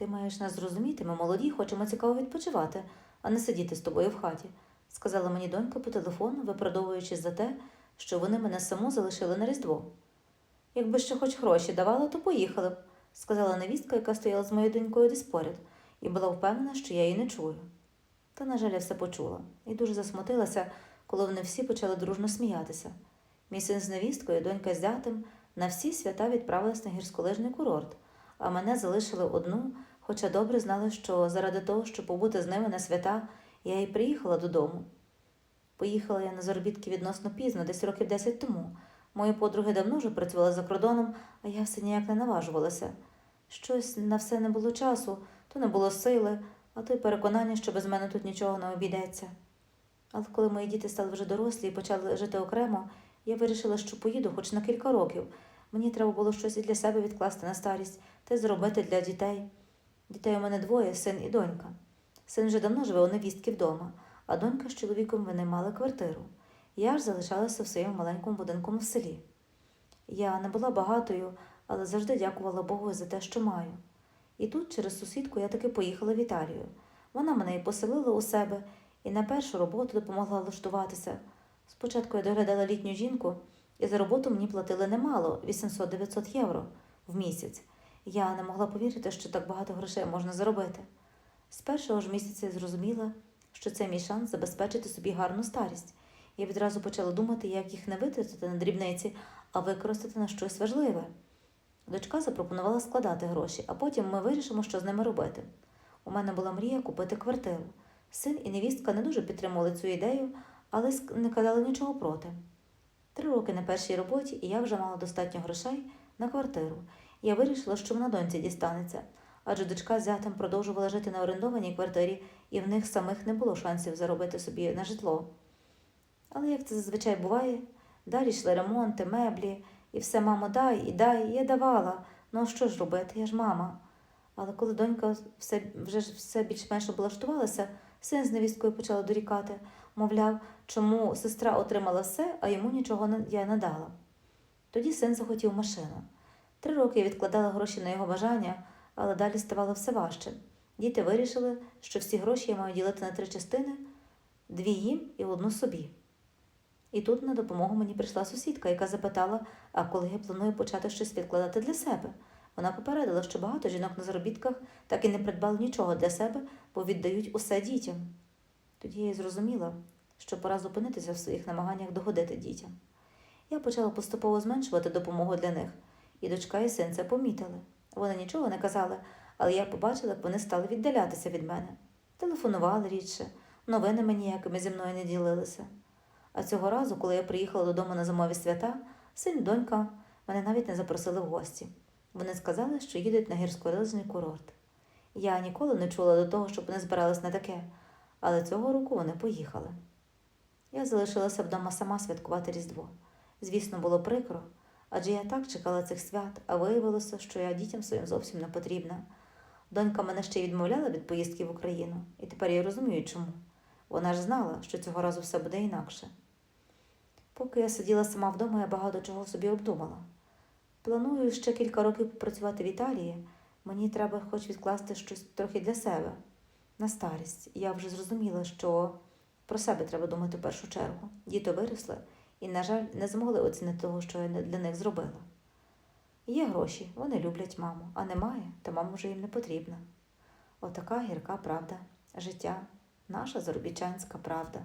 Ти маєш нас зрозуміти, ми молоді, хочемо цікаво відпочивати, а не сидіти з тобою в хаті, сказала мені донька по телефону, виправдовуючись за те, що вони мене саму залишили на Різдво. Якби ще хоч гроші давала, то поїхали б, сказала невістка, яка стояла з моєю донькою десь поряд, і була впевнена, що я її не чую. Та, на жаль, я все почула і дуже засмутилася, коли вони всі почали дружно сміятися. Мій син з невісткою, донька з зятем на всі свята відправились на гірськолижний курорт, а мене залишили одну, хоча добре знали, що заради того, щоб побути з ними на свята, я і приїхала додому. Поїхала я на заробітки відносно пізно, десь років 10 тому. Мої подруги давно вже працювали за кордоном, а я все ніяк не наважувалася. Щось на все не було часу, то не було сили, а то й переконання, що без мене тут нічого не обійдеться. Але коли мої діти стали вже дорослі і почали жити окремо, я вирішила, що поїду хоч на кілька років. Мені треба було щось і для себе відкласти на старість та й зробити для дітей. Дітей у мене двоє, син і донька. Син вже давно живе у невістки вдома, а донька з чоловіком вони мали квартиру. Я ж залишалася в своєму маленькому будинку в селі. Я не була багатою, але завжди дякувала Богу за те, що маю. І тут, через сусідку, я таки поїхала в Італію. Вона мене і поселила у себе, і на першу роботу допомогла влаштуватися. Спочатку я доглядала літню жінку, і за роботу мені платили немало 800-900 євро в місяць. Я не могла повірити, що так багато грошей можна заробити. З першого ж місяця я зрозуміла, що це мій шанс забезпечити собі гарну старість. Я відразу почала думати, як їх не витратити на дрібниці, а використати на щось важливе. Дочка запропонувала складати гроші, а потім ми вирішимо, що з ними робити. У мене була мрія купити квартиру. Син і невістка не дуже підтримували цю ідею, але не казали нічого проти. Три роки на першій роботі, і я вже мала достатньо грошей на квартиру. Я вирішила, що вона доньці дістанеться, адже дочка з зятем продовжувала жити на орендованій квартирі, і в них самих не було шансів заробити собі на житло. Але як це зазвичай буває, далі йшли ремонти, меблі, і все, мамо, дай і дай, я давала. Ну а що ж робити, я ж мама. Але коли донька все, вже все більш-менш облаштувалася, син з невісткою почала дорікати, мовляв, чому сестра отримала все, а йому нічого я не дала. Тоді син захотів машину. Три роки я відкладала гроші на його бажання, але далі ставало все важче. Діти вирішили, що всі гроші я маю ділити на три частини, дві їм і одну собі. І тут на допомогу мені прийшла сусідка, яка запитала, а коли я планую почати щось відкладати для себе. Вона попередила, що багато жінок на заробітках так і не придбали нічого для себе, бо віддають усе дітям. Тоді я й зрозуміла, що пора зупинитися в своїх намаганнях догодити дітям. Я почала поступово зменшувати допомогу для них, і дочка і син це помітили. Вони нічого не казали, але я побачила, як вони стали віддалятися від мене. Телефонували рідше, новинами ніякими зі мною не ділилися. А цього разу, коли я приїхала додому на зимові свята, син і донька мене навіть не запросили в гості. Вони сказали, що їдуть на гірськолижний курорт. Я ніколи не чула до того, щоб вони збирались на таке, але цього року вони поїхали. Я залишилася вдома сама святкувати Різдво. Звісно, було прикро, адже я так чекала цих свят, а виявилося, що я дітям своїм зовсім не потрібна. Донька мене ще й відмовляла від поїздки в Україну, і тепер я розумію, чому. Вона ж знала, що цього разу все буде інакше. Поки я сиділа сама вдома, я багато чого собі обдумала. Планую ще кілька років попрацювати в Італії. Мені треба хоч відкласти щось трохи для себе на старість. Я вже зрозуміла, що про себе треба думати в першу чергу. Діти виросли і, на жаль, не змогли оцінити того, що я для них зробила. Є гроші, вони люблять маму, а немає, то мама вже їм не потрібна. Отака гірка правда, життя, наша заробітчанська правда.